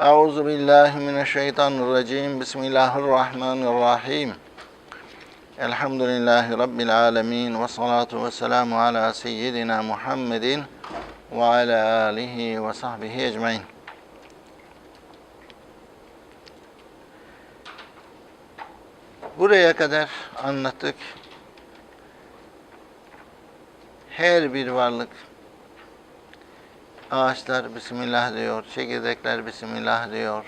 Euzu billahi mineşşeytanirracim. Bismillahirrahmanirrahim. Elhamdülillahi rabbil alamin ve salatu vesselamu ala seyyidina Muhammedin ve ala alihi ve sahbihi ecmaîn. Buraya kadar anlattık. Her bir varlık ağaçlar Bismillah diyor, çekirdekler Bismillah diyor.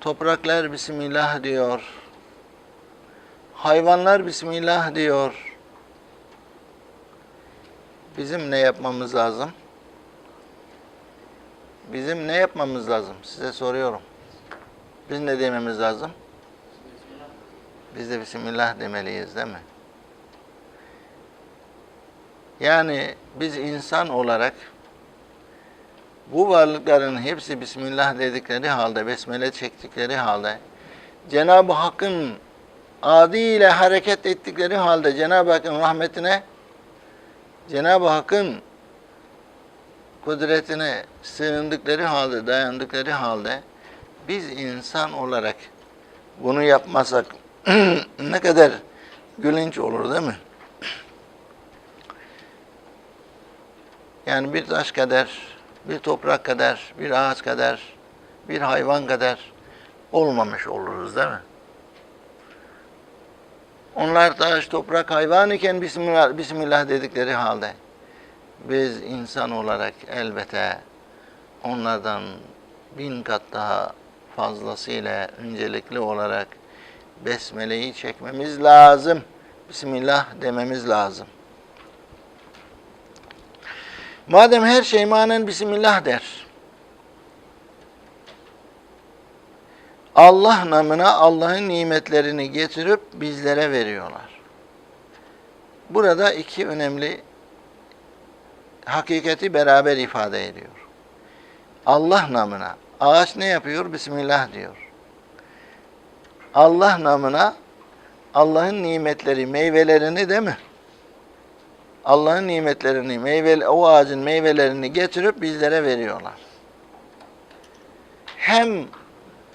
Topraklar Bismillah diyor. Hayvanlar Bismillah diyor. Bizim ne yapmamız lazım? Bizim ne yapmamız lazım? Size soruyorum. Biz ne dememiz lazım? Biz de Bismillah demeliyiz değil mi? Yani biz insan olarak bu varlıkların hepsi Bismillah dedikleri halde, Besmele çektikleri halde, Cenab-ı Hakk'ın adıyla hareket ettikleri halde Cenab-ı Hakk'ın rahmetine, Cenab-ı Hakk'ın kudretine sığındıkları halde, dayandıkları halde biz insan olarak bunu yapmasak ne kadar gülünç olur değil mi? Yani bir taş kadar, bir toprak kadar, bir ağaç kadar, bir hayvan kadar olmamış oluruz değil mi? Onlar taş, toprak, hayvan iken Bismillah, Bismillah dedikleri halde biz insan olarak elbette onlardan bin kat daha fazlasıyla öncelikli olarak Besmele'yi çekmemiz lazım. Bismillah dememiz lazım. Madem her şey manen Bismillah der. Allah namına Allah'ın nimetlerini getirip bizlere veriyorlar. Burada iki önemli hakikati beraber ifade ediyor. Allah namına ağaç ne yapıyor? Bismillah diyor. Allah namına Allah'ın nimetleri, meyvelerini değil mi? Allah'ın nimetlerini, meyve, o ağacın meyvelerini getirip bizlere veriyorlar. Hem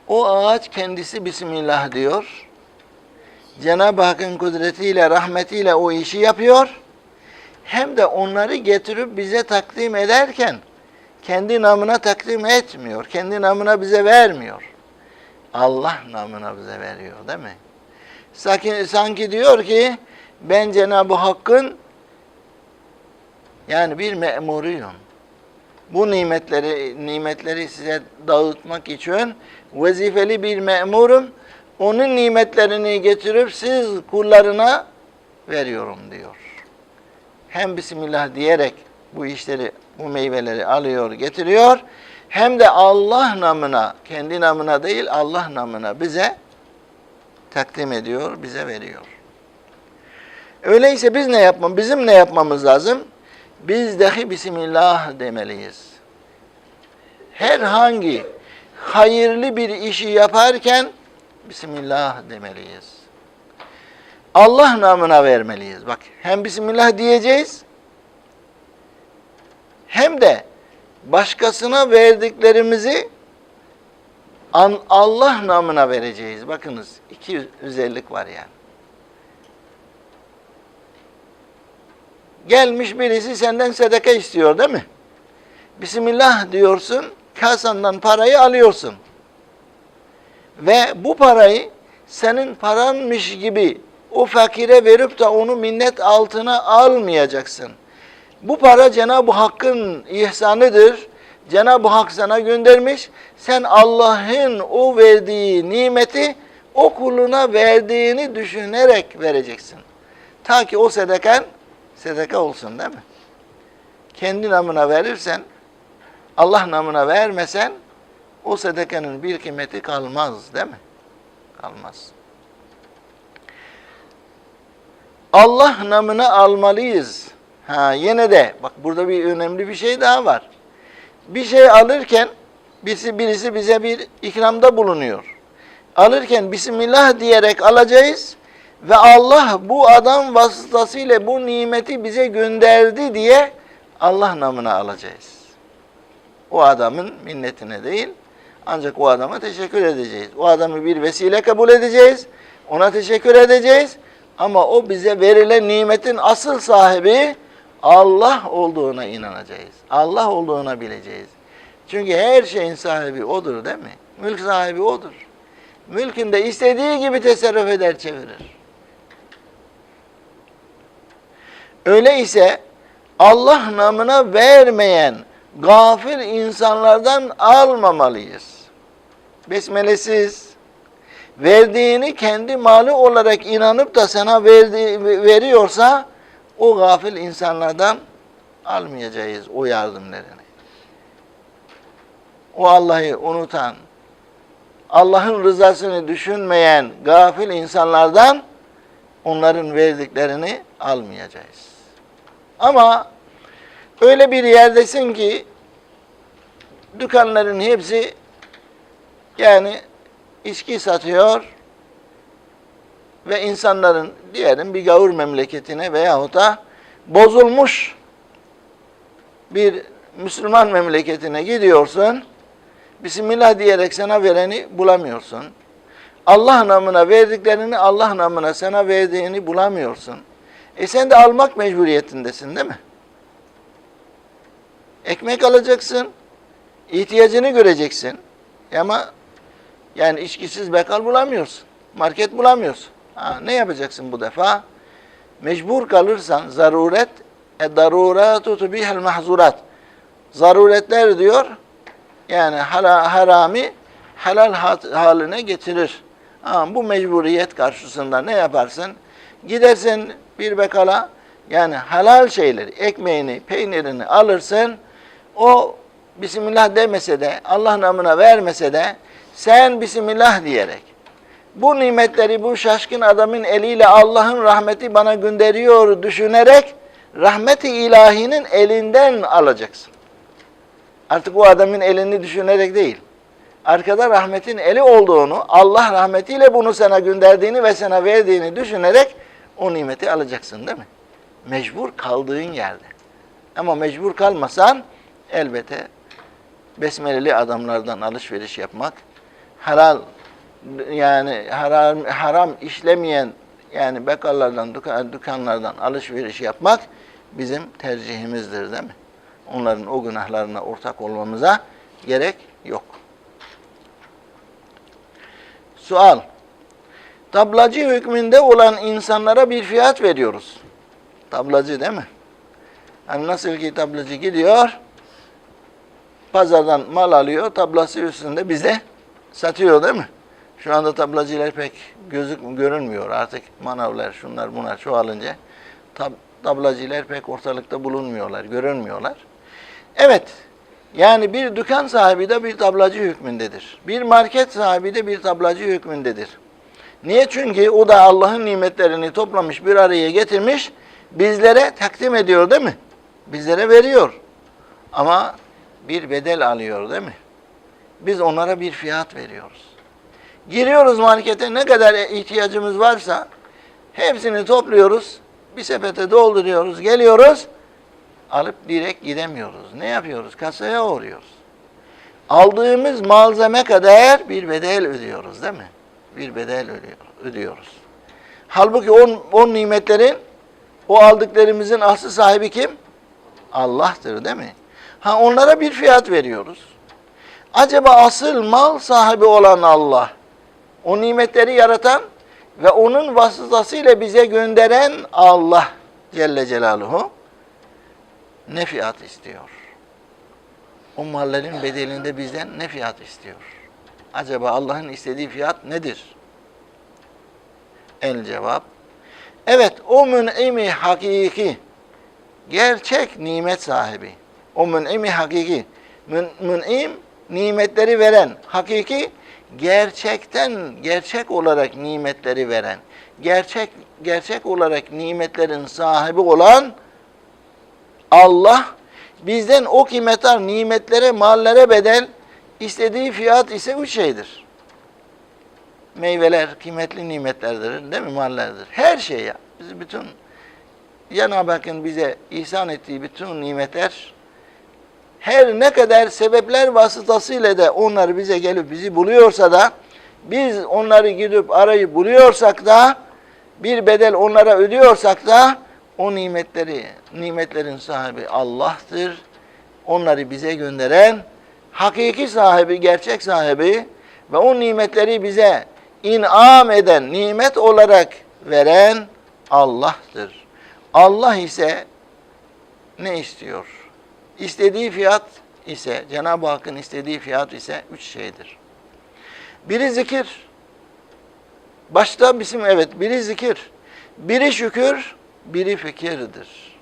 o ağaç kendisi Bismillah diyor. Cenab-ı Hakk'ın kudretiyle, rahmetiyle o işi yapıyor. Hem de onları getirip bize takdim ederken kendi namına takdim etmiyor. Kendi namına bize vermiyor. Allah namına bize veriyor değil mi? Sanki, sanki diyor ki ben Cenab-ı Hakk'ın yani bir memuruyum. Bu nimetleri nimetleri size dağıtmak için vazifeli bir memurum. Onun nimetlerini getirip siz kullarına veriyorum diyor. Hem Bismillah diyerek bu işleri, bu meyveleri alıyor, getiriyor. Hem de Allah namına, kendi namına değil Allah namına bize takdim ediyor, bize veriyor. Öyleyse biz ne yapmamız, bizim ne yapmamız lazım? Biz dahi Bismillah demeliyiz. Herhangi hayırlı bir işi yaparken Bismillah demeliyiz. Allah namına vermeliyiz. Bak hem Bismillah diyeceğiz hem de başkasına verdiklerimizi Allah namına vereceğiz. Bakınız iki özellik var yani. Gelmiş birisi senden sadaka istiyor değil mi? Bismillah diyorsun, kasandan parayı alıyorsun. Ve bu parayı senin paranmış gibi o fakire verip de onu minnet altına almayacaksın. Bu para Cenab-ı Hakk'ın ihsanıdır. Cenab-ı Hak sana göndermiş. Sen Allah'ın o verdiği nimeti o kuluna verdiğini düşünerek vereceksin. Ta ki o sadakan sadaka olsun değil mi? Kendi namına verirsen, Allah namına vermesen o sadakanın bir kıymeti kalmaz değil mi? Kalmaz. Allah namına almalıyız. Ha yine de bak burada bir önemli bir şey daha var. Bir şey alırken birisi, birisi bize bir ikramda bulunuyor. Alırken Bismillah diyerek alacağız ve Allah bu adam vasıtasıyla bu nimeti bize gönderdi diye Allah namına alacağız. O adamın minnetine değil, ancak o adama teşekkür edeceğiz. O adamı bir vesile kabul edeceğiz, ona teşekkür edeceğiz. Ama o bize verilen nimetin asıl sahibi Allah olduğuna inanacağız. Allah olduğuna bileceğiz. Çünkü her şeyin sahibi odur değil mi? Mülk sahibi odur. Mülkünde istediği gibi tasarruf eder çevirir. Öyleyse Allah namına vermeyen gafil insanlardan almamalıyız. Besmelesiz, verdiğini kendi mali olarak inanıp da sana verdi, veriyorsa o gafil insanlardan almayacağız o yardımlarını. O Allah'ı unutan, Allah'ın rızasını düşünmeyen gafil insanlardan onların verdiklerini almayacağız. Ama öyle bir yerdesin ki dükkanların hepsi yani içki satıyor ve insanların diyelim bir gavur memleketine veyahut da bozulmuş bir Müslüman memleketine gidiyorsun. Bismillah diyerek sana vereni bulamıyorsun. Allah namına verdiklerini Allah namına sana verdiğini bulamıyorsun. E sen de almak mecburiyetindesin değil mi? Ekmek alacaksın, ihtiyacını göreceksin. Ama yani içkisiz bekal bulamıyorsun. Market bulamıyorsun. Ha, ne yapacaksın bu defa? Mecbur kalırsan zaruret e daruratu tubihel mahzurat. Zaruretler diyor yani hala, harami helal haline getirir. Ha, bu mecburiyet karşısında ne yaparsın? Gidersin bir bekala yani halal şeyleri, ekmeğini, peynirini alırsın. O Bismillah demese de, Allah namına vermese de sen Bismillah diyerek bu nimetleri bu şaşkın adamın eliyle Allah'ın rahmeti bana gönderiyor düşünerek rahmeti ilahinin elinden alacaksın. Artık o adamın elini düşünerek değil. Arkada rahmetin eli olduğunu, Allah rahmetiyle bunu sana gönderdiğini ve sana verdiğini düşünerek o nimeti alacaksın değil mi? Mecbur kaldığın yerde. Ama mecbur kalmasan elbette besmeleli adamlardan alışveriş yapmak, halal yani haram, haram işlemeyen yani bekallardan, dükkanlardan alışveriş yapmak bizim tercihimizdir değil mi? Onların o günahlarına ortak olmamıza gerek yok. Sual. Tablacı hükmünde olan insanlara bir fiyat veriyoruz. Tablacı değil mi? Hani nasıl ki tablacı gidiyor, pazardan mal alıyor, tablası üstünde bize satıyor değil mi? Şu anda tablacılar pek gözük görünmüyor artık manavlar, şunlar bunlar çoğalınca tab tablacılar pek ortalıkta bulunmuyorlar, görünmüyorlar. Evet, yani bir dükkan sahibi de bir tablacı hükmündedir. Bir market sahibi de bir tablacı hükmündedir. Niye? Çünkü o da Allah'ın nimetlerini toplamış, bir araya getirmiş, bizlere takdim ediyor değil mi? Bizlere veriyor. Ama bir bedel alıyor değil mi? Biz onlara bir fiyat veriyoruz. Giriyoruz markete ne kadar ihtiyacımız varsa hepsini topluyoruz, bir sepete dolduruyoruz, geliyoruz, alıp direkt gidemiyoruz. Ne yapıyoruz? Kasaya uğruyoruz. Aldığımız malzeme kadar bir bedel ödüyoruz değil mi? Bir bedel ödüyoruz. Halbuki on, on nimetlerin, o aldıklarımızın aslı sahibi kim? Allah'tır değil mi? Ha onlara bir fiyat veriyoruz. Acaba asıl mal sahibi olan Allah, o nimetleri yaratan ve onun vasıtasıyla bize gönderen Allah Celle Celaluhu ne fiyat istiyor? O malların bedelinde bizden ne fiyat istiyor? Acaba Allah'ın istediği fiyat nedir? El cevap, evet o mün'imi hakiki, gerçek nimet sahibi, o mün'imi hakiki, mün, mün'im nimetleri veren, hakiki gerçekten gerçek olarak nimetleri veren, gerçek gerçek olarak nimetlerin sahibi olan Allah bizden o kıymetler, nimetlere, mallere bedel istediği fiyat ise üç şeydir. Meyveler kıymetli nimetlerdir, değil mi? Mallerdir. Her şey ya. Biz bütün Cenab-ı bize ihsan ettiği bütün nimetler her ne kadar sebepler vasıtasıyla da onlar bize gelip bizi buluyorsa da biz onları gidip arayıp buluyorsak da bir bedel onlara ödüyorsak da o nimetleri, nimetlerin sahibi Allah'tır. Onları bize gönderen, hakiki sahibi, gerçek sahibi ve o nimetleri bize inam eden, nimet olarak veren Allah'tır. Allah ise ne istiyor? İstediği fiyat ise, Cenab-ı Hakk'ın istediği fiyat ise üç şeydir. Biri zikir. Başta bizim evet, biri zikir. Biri şükür, biri fikirdir.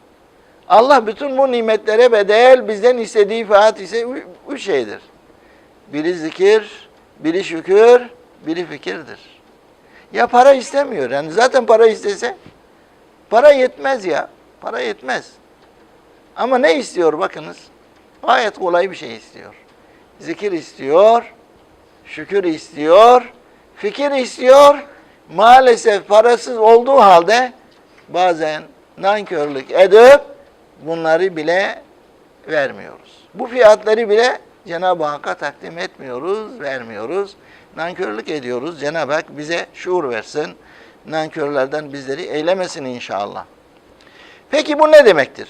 Allah bütün bu nimetlere bedel bizden istediği fiyat ise üç şeydir. Biri zikir, biri şükür, biri fikirdir. Ya para istemiyor. Yani zaten para istese para yetmez ya. Para yetmez. Ama ne istiyor bakınız? Gayet kolay bir şey istiyor. Zikir istiyor, şükür istiyor, fikir istiyor. Maalesef parasız olduğu halde bazen nankörlük edip bunları bile vermiyoruz. Bu fiyatları bile Cenab-ı Hakk'a takdim etmiyoruz, vermiyoruz. Nankörlük ediyoruz. Cenab-ı Hak bize şuur versin. Nankörlerden bizleri eylemesin inşallah. Peki bu ne demektir?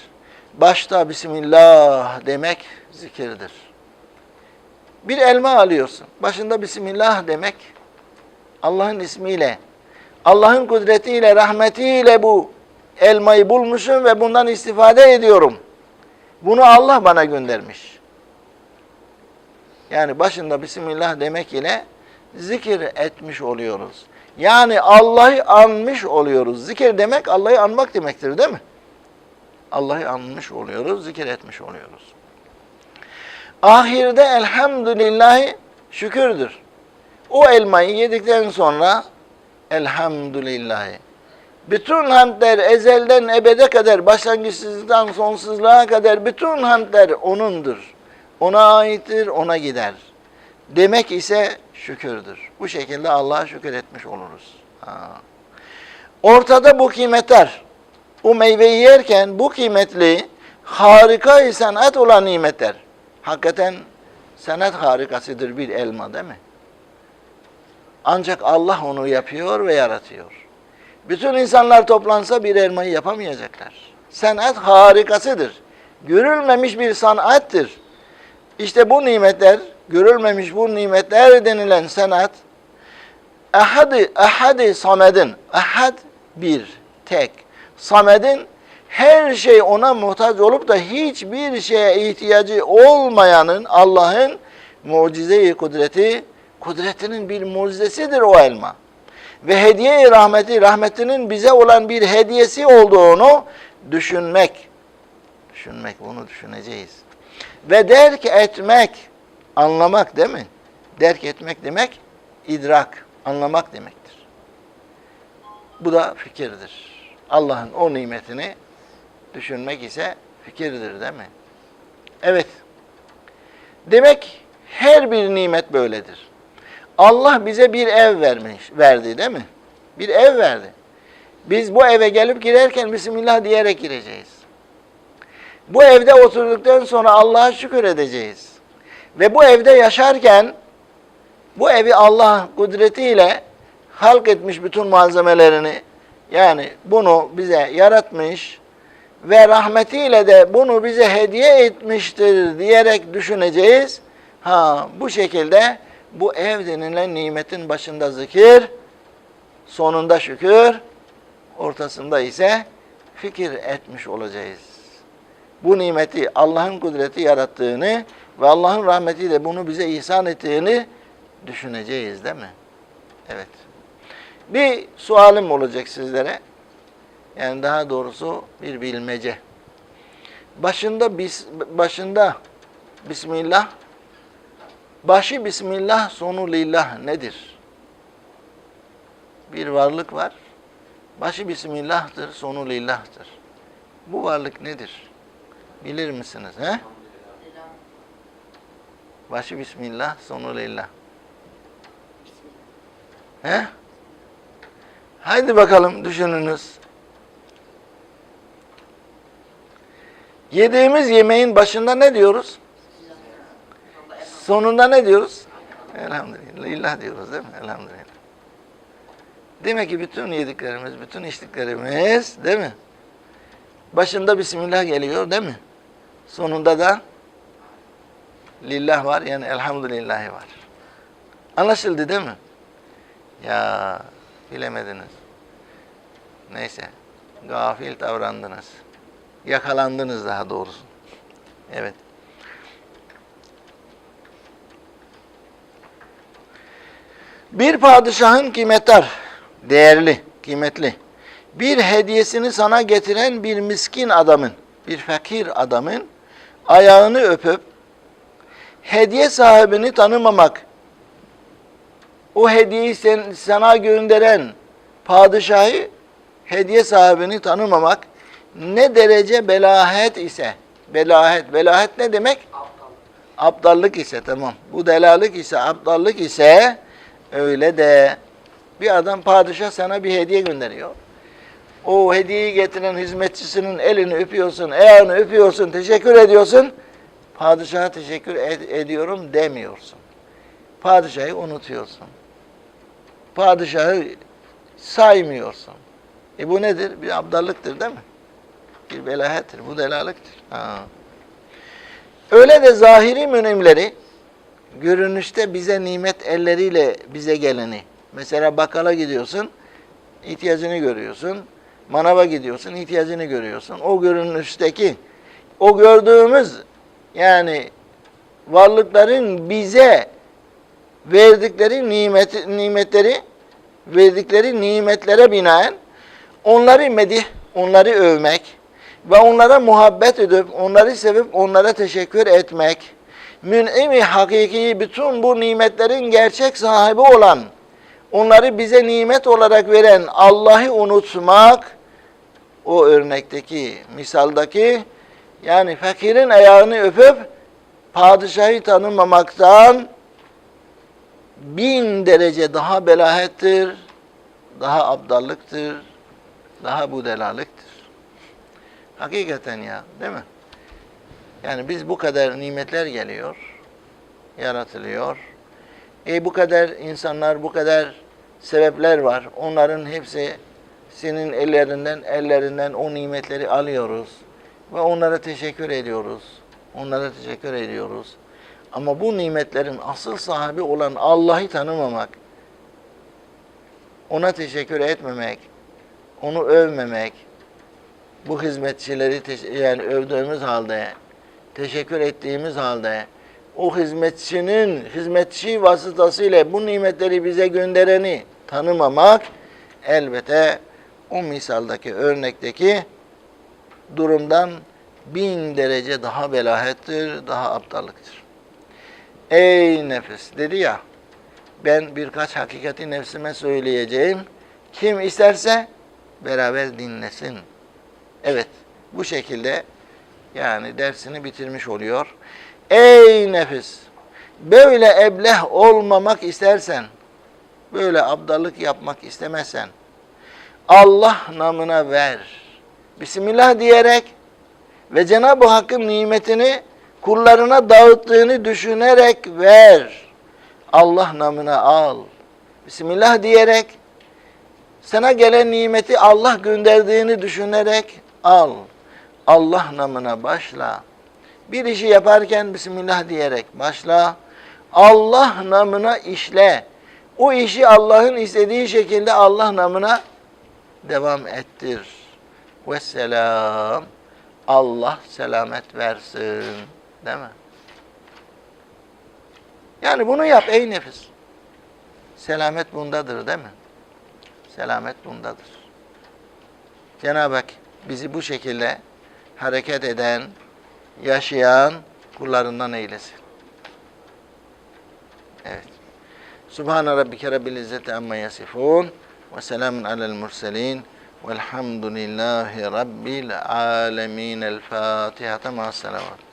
Başta Bismillah demek zikirdir. Bir elma alıyorsun. Başında Bismillah demek Allah'ın ismiyle, Allah'ın kudretiyle, rahmetiyle bu elmayı bulmuşum ve bundan istifade ediyorum. Bunu Allah bana göndermiş. Yani başında Bismillah demek ile zikir etmiş oluyoruz. Yani Allah'ı anmış oluyoruz. Zikir demek Allah'ı anmak demektir değil mi? Allah'ı anmış oluyoruz, zikir etmiş oluyoruz. Ahirde elhamdülillahi şükürdür. O elmayı yedikten sonra elhamdülillahi. Bütün hamdler ezelden ebede kadar, başlangıçsızdan sonsuzluğa kadar bütün hamdler O'nundur. Ona aittir, O'na gider. Demek ise şükürdür. Bu şekilde Allah'a şükür etmiş oluruz. Ha. Ortada bu kıymetler. O meyveyi yerken bu kıymetli, harika sanat olan nimetler. Hakikaten sanat harikasıdır bir elma değil mi? Ancak Allah onu yapıyor ve yaratıyor. Bütün insanlar toplansa bir elmayı yapamayacaklar. Sanat harikasıdır. Görülmemiş bir sanattır. İşte bu nimetler, görülmemiş bu nimetler denilen sanat, ahadi, ahadi samedin, ahad bir, tek. Samed'in her şey ona muhtaç olup da hiçbir şeye ihtiyacı olmayanın Allah'ın mucize-i kudreti, kudretinin bir mucizesidir o elma. Ve hediye-i rahmeti, rahmetinin bize olan bir hediyesi olduğunu düşünmek. Düşünmek, bunu düşüneceğiz. Ve derk etmek, anlamak değil mi? Derk etmek demek, idrak, anlamak demektir. Bu da fikirdir. Allah'ın o nimetini düşünmek ise fikirdir değil mi? Evet. Demek her bir nimet böyledir. Allah bize bir ev vermiş, verdi değil mi? Bir ev verdi. Biz bu eve gelip girerken Bismillah diyerek gireceğiz. Bu evde oturduktan sonra Allah'a şükür edeceğiz. Ve bu evde yaşarken bu evi Allah kudretiyle halk etmiş bütün malzemelerini yani bunu bize yaratmış ve rahmetiyle de bunu bize hediye etmiştir diyerek düşüneceğiz. Ha bu şekilde bu ev denilen nimetin başında zikir, sonunda şükür, ortasında ise fikir etmiş olacağız. Bu nimeti Allah'ın kudreti yarattığını ve Allah'ın rahmetiyle bunu bize ihsan ettiğini düşüneceğiz değil mi? Evet. Bir sualim olacak sizlere. Yani daha doğrusu bir bilmece. Başında bis, başında Bismillah, başı Bismillah, sonu lillah nedir? Bir varlık var. Başı Bismillah'tır, sonu lillah'tır. Bu varlık nedir? Bilir misiniz? He? Başı Bismillah, sonu lillah. He? Haydi bakalım düşününüz. Yediğimiz yemeğin başında ne diyoruz? Sonunda ne diyoruz? Elhamdülillah diyoruz değil mi? Elhamdülillah. Demek ki bütün yediklerimiz, bütün içtiklerimiz değil mi? Başında Bismillah geliyor değil mi? Sonunda da Lillah var yani Elhamdülillahi var. Anlaşıldı değil mi? Ya bilemediniz. Neyse. Gafil davrandınız. Yakalandınız daha doğrusu. Evet. Bir padişahın kıymetler, değerli, kıymetli. Bir hediyesini sana getiren bir miskin adamın, bir fakir adamın ayağını öpüp hediye sahibini tanımamak, o hediyeyi sen, sana gönderen padişahı hediye sahibini tanımamak ne derece belahet ise, belahet, belahet ne demek? Aptallık ise tamam. Bu delalık ise, aptallık ise öyle de bir adam padişah sana bir hediye gönderiyor. O hediyeyi getiren hizmetçisinin elini öpüyorsun, ayağını öpüyorsun, teşekkür ediyorsun. Padişaha teşekkür ed- ediyorum demiyorsun. Padişahı unutuyorsun. Padişahı saymıyorsun. E bu nedir? Bir abdallıktır değil mi? Bir belahettir. Bu delalıktır. Ha. Öyle de zahiri münemleri görünüşte bize nimet elleriyle bize geleni. Mesela bakkala gidiyorsun, ihtiyacını görüyorsun. Manava gidiyorsun, ihtiyacını görüyorsun. O görünüşteki, o gördüğümüz yani varlıkların bize verdikleri nimet, nimetleri, verdikleri nimetlere binaen onları medih, onları övmek ve onlara muhabbet edip, onları sevip onlara teşekkür etmek, mün'imi hakiki bütün bu nimetlerin gerçek sahibi olan, onları bize nimet olarak veren Allah'ı unutmak, o örnekteki, misaldaki, yani fakirin ayağını öpüp padişahı tanımamaktan bin derece daha belahettir, daha abdallıktır, daha budelalıktır. Hakikaten ya, değil mi? Yani biz bu kadar nimetler geliyor, yaratılıyor. E bu kadar insanlar, bu kadar sebepler var. Onların hepsi senin ellerinden, ellerinden o nimetleri alıyoruz. Ve onlara teşekkür ediyoruz. Onlara teşekkür ediyoruz. Ama bu nimetlerin asıl sahibi olan Allah'ı tanımamak, ona teşekkür etmemek, onu övmemek, bu hizmetçileri yani övdüğümüz halde, teşekkür ettiğimiz halde, o hizmetçinin hizmetçi vasıtasıyla bu nimetleri bize göndereni tanımamak elbette o misaldaki örnekteki durumdan bin derece daha belahettir, daha aptallıktır. Ey nefis dedi ya, ben birkaç hakikati nefsime söyleyeceğim. Kim isterse beraber dinlesin. Evet, bu şekilde yani dersini bitirmiş oluyor. Ey nefis, böyle ebleh olmamak istersen, böyle abdallık yapmak istemezsen, Allah namına ver. Bismillah diyerek ve Cenab-ı Hakk'ın nimetini kullarına dağıttığını düşünerek ver. Allah namına al. Bismillah diyerek sana gelen nimeti Allah gönderdiğini düşünerek al. Allah namına başla. Bir işi yaparken Bismillah diyerek başla. Allah namına işle. O işi Allah'ın istediği şekilde Allah namına devam ettir. Vesselam. Allah selamet versin. Değil mi? Yani bunu yap ey nefis. Selamet bundadır değil mi? Selamet bundadır. Cenab-ı Hak bizi bu şekilde hareket eden, yaşayan kullarından eylesin. Evet. Subhane rabbike rabbil izzeti amma yasifun ve selamun alel murselin velhamdülillahi rabbil alemin. El Fatiha. Ma'as selavat.